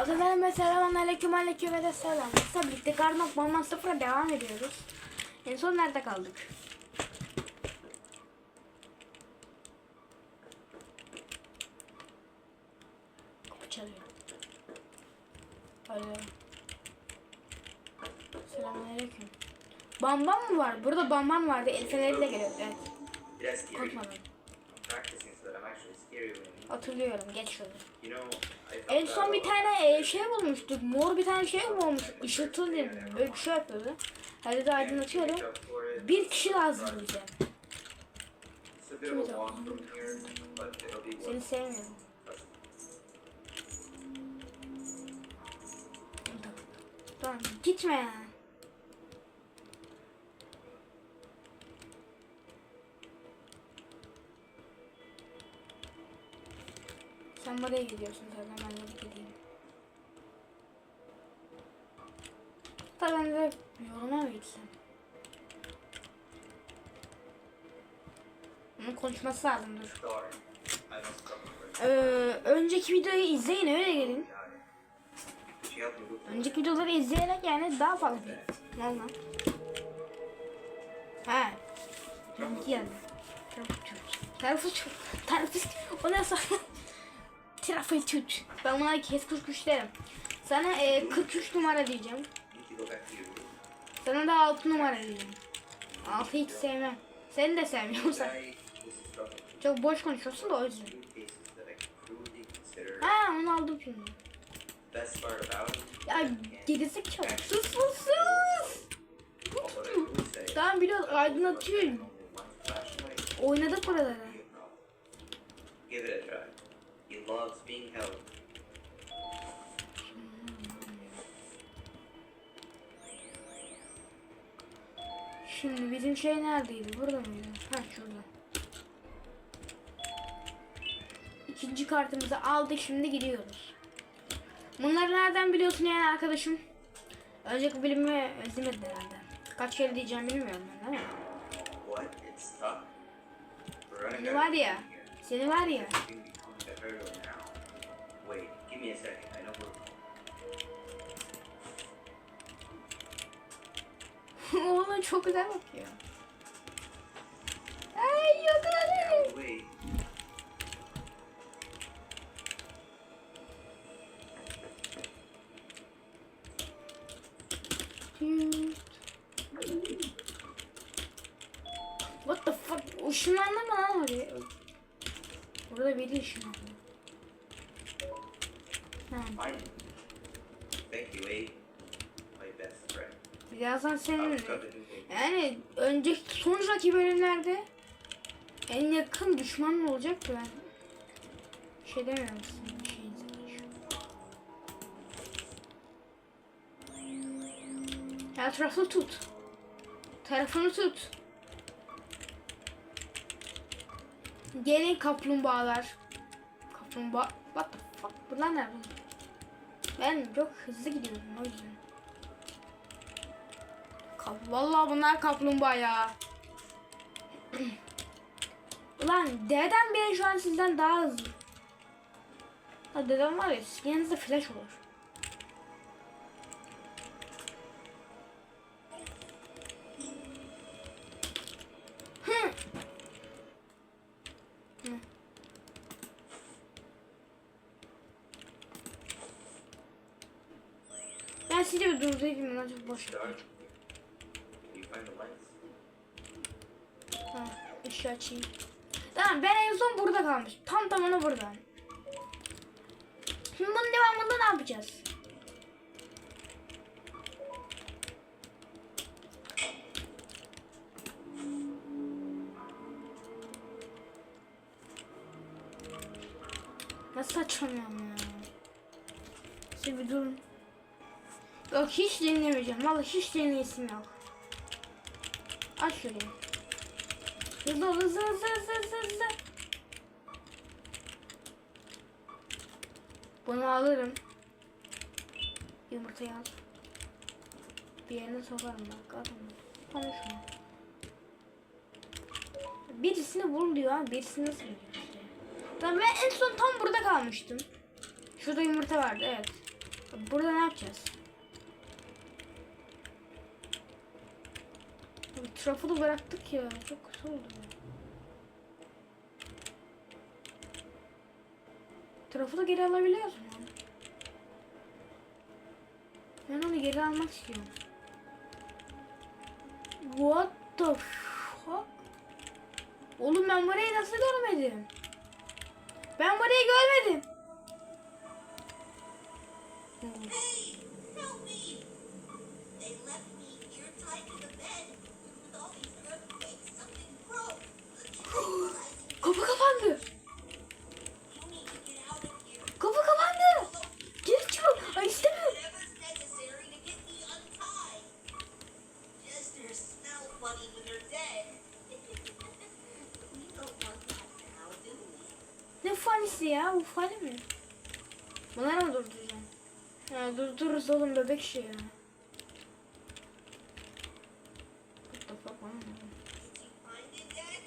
Adalarım selamun aleyküm aleyküm ve de selam. Kısa birlikte Karnok Bomban Sıfır'a devam ediyoruz. En son nerede kaldık? Kapı çalıyor. Alo. Selamun aleyküm. Bambam mı var? Burada bambam vardı. El feneriyle geliyor. Evet. Korkmadım. Hatırlıyorum. Geç şöyle. En son bir tane e, şey bulmuştuk. Mor bir tane şey bulmuş. Işıltılı böyle bir şey yapıyordu. Hadi de aydınlatıyorum. İt. Bir kişi lazım bize. Seni sevmiyorum. Tamam gitme ya. Sen buraya gidiyorsun zaten ben de gideyim. Hatta ben de yoruma mı gitsem? Onun konuşması lazım dur. Ee, önceki videoyu izleyin öyle gelin. Önceki videoları izleyerek yani daha fazla Ne lan? He. Benimki geldi. Tarafı tut. Tarafı tut. O ne Tarafı tut. Ben buna kes 43 derim. Sana e, 43 numara diyeceğim. Sana da 6 numara diyeceğim. 6 hiç sevmem. Seni de sevmiyorum sen. Çok boş konuşuyorsun da o yüzden. Ha onu aldım şimdi. Ya gerizekalı. Sus sus sus. Say, Tamam biraz flashlight, Oynadık problem. Give it a try. He loves being held. Şimdi bizim şey neredeydi? Burada mıydı? Ha şurada. İkinci kartımızı aldık şimdi gidiyoruz. Bunları nereden biliyorsun yani arkadaşım? Önceki bölümü izlemedin herhalde. Kaç kere diyeceğim bilmiyorum ben değil mi? What? It's tough. We're running Seni var ya. Seni var ya. Hurdle now. Wait, give me a second. I know we're Oğlum çok güzel bakıyor. Ay yok. Wait. What the fuck? Işınlandı mı lan oraya? Burada biri Abe. My best friend. Birazdan senin yani önceki sonraki bölümlerde en yakın düşmanın olacak da ben şey demiyorum karşı. Ya tarafını tut. Tarafını tut. Gelin kaplumbağalar. Kaplumbağa. What the fuck? Bunlar nerede? Ben çok hızlı gidiyorum o yüzden. Vallahi bunlar kaplumbağa ya. Ulan dedem bile şu an sizden daha hızlı. Ha dedem var ya sizin yanınızda flash olur. Ben size bir durdurayım lan çok boş. Işığı açayım. Tamam ben en son burada kalmış. Tam tamına burada. Şimdi bunun devamında ne yapacağız? Nasıl açamıyorum ya? Siz bir durun. Yok hiç dinlemeyeceğim. Vallahi hiç dinleyesim yok. Aç şurayı. Hızlı hızlı hızlı hızlı hızlı. Bunu alırım. Yumurtayı al. Bir yerine sokarım bak. Onu. Konuşma. Birisini vur diyor ha. Birisini nasıl vuruyor. Tamam ben en son tam burada kalmıştım. Şurada yumurta vardı evet. Burada ne yapacağız? Trafolu bıraktık ya. Çok kötü oldu. bu. Trafolu geri alabiliyoruz mu? Ben onu geri almak istiyorum. What the fuck? Oğlum ben burayı nasıl görmedim? Ben burayı görmedim. Hey, help me! They left me here tied to the bed. Kapı kapandı. Kapı kapandı. Gir çabuk. Ay istemiyorum. Ne fanisi ya? Bu fani mi? Bunları mı durduracağım? Ya durdururuz oğlum bebek şey ya. What the fuck bana ne? Did you find it yet?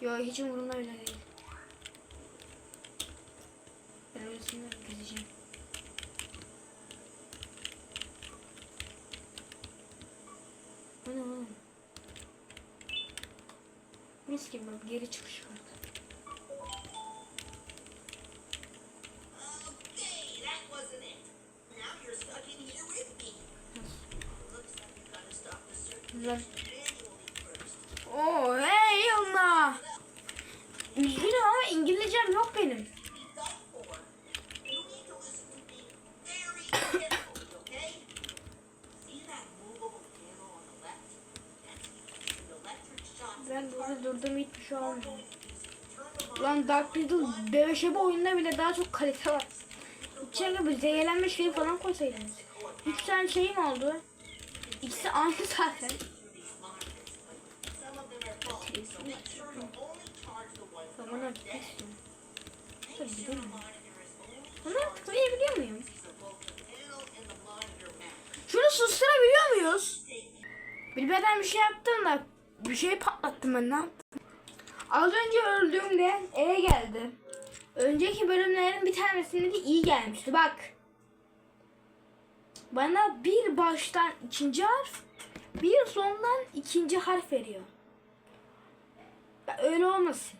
Yo hiç umurumda bile değil. Ben öylesine gideceğim. Bu ne oğlum? Mis gibi bak geri çıkış var. Okay, them Ulan Dark Riddle Bebeşe bu oyunda bile daha çok kalite var. İçeride bir zehirlenmiş şey falan koysaydınız. Üç tane şeyim oldu. İkisi aynı zaten. gitmek dead. istiyorum. The gidelim. Bunları tıklayabiliyor muyum? Şunu susturabiliyor muyuz? Bilmeden bir şey yaptım da bir şey patlattım ben ne? Az önce öldüğümde E geldi. Önceki bölümlerin bir tanesinde de iyi gelmişti bak. Bana bir baştan ikinci harf, bir sondan ikinci harf veriyor. Ya öyle olmasın.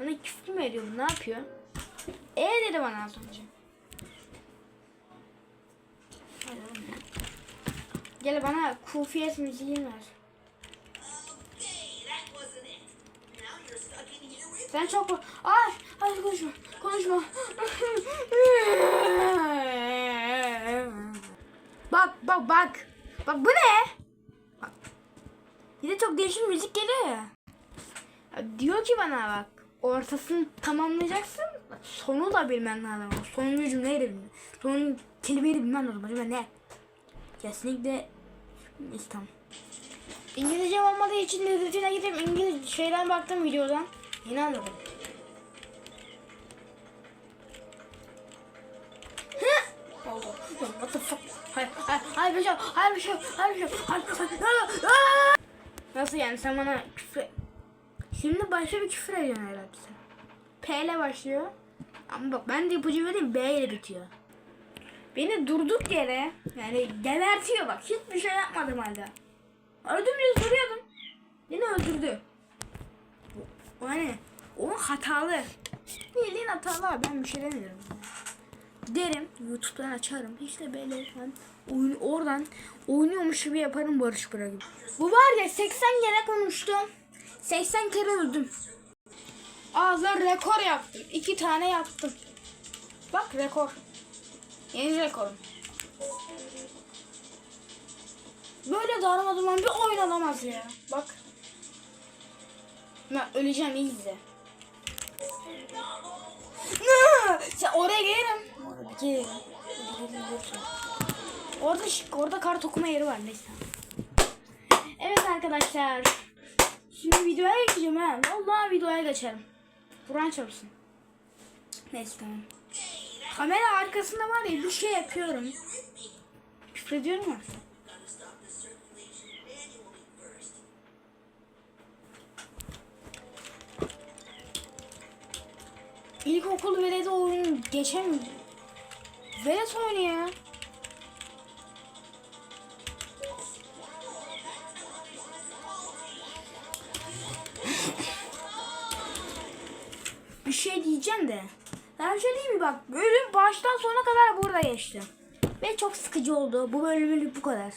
Bana küfür mü ediyor? Ne yapıyor? E dedi bana az önce. Gel bana kufiyet müziği ver. Sen çok... Ay, ay konuşma, konuşma. bak, bak, bak. Bak bu ne? Bak. Yine çok değişik müzik geliyor ya. Diyor ki bana bak. Ortasını tamamlayacaksın. Sonu da bilmen lazım. Sonuncu cümleyi de bilmen. Sonun kelimeyi de bilmen lazım. Acaba ne? Kesinlikle Neyse tamam. İngilizcem olmadığı için neticene gidip İngiliz şeyden baktım videodan. Yine anladım. Oldu. What the fuck? Hayır, hayır, hayır bir şey yok, hayır bir şey yok, hayır bir şey yok, hayır yok. Aa! Aa! Nasıl yani sen bana küfür... Şimdi başka bir küfür ediyorsun herhalde sen. P ile başlıyor. Ama bak ben de ipucu vereyim B ile bitiyor. Beni durduk yere yani gebertiyor bak. Hiçbir şey yapmadım halde. Öldüm diye soruyordum. Yine öldürdü. O hani o hatalı. Bildiğin hatalı abi ben bir şey demiyorum. Derim YouTube'dan açarım. İşte böyle ben oyun oradan oynuyormuş gibi yaparım Barış Bıra gibi. Bu var ya 80 kere konuştum. 80 kere öldüm. Ağızlar rekor yaptım. İki tane yaptım. Bak rekor. Yeni rekorum. Böyle darmaduman bir oyun olamaz ya. Bak. Ben öleceğim iyi izle. Sen oraya gelirim. Gelirim. Orada şık, orada kart okuma yeri var neyse. Evet arkadaşlar. Şimdi videoya geçeceğim ha. Vallahi videoya geçerim. Buran çarpsın. Neyse tamam. Kamera arkasında var ya bir şey yapıyorum. Küfür ediyorum İlkokul ve de oyun geçemiyorum. Velet oynuyor. bir şey diyeceğim de. Ben şey diyeyim mi bak bölüm baştan sona kadar burada geçti. Ve çok sıkıcı oldu. Bu bölümün bu kadar.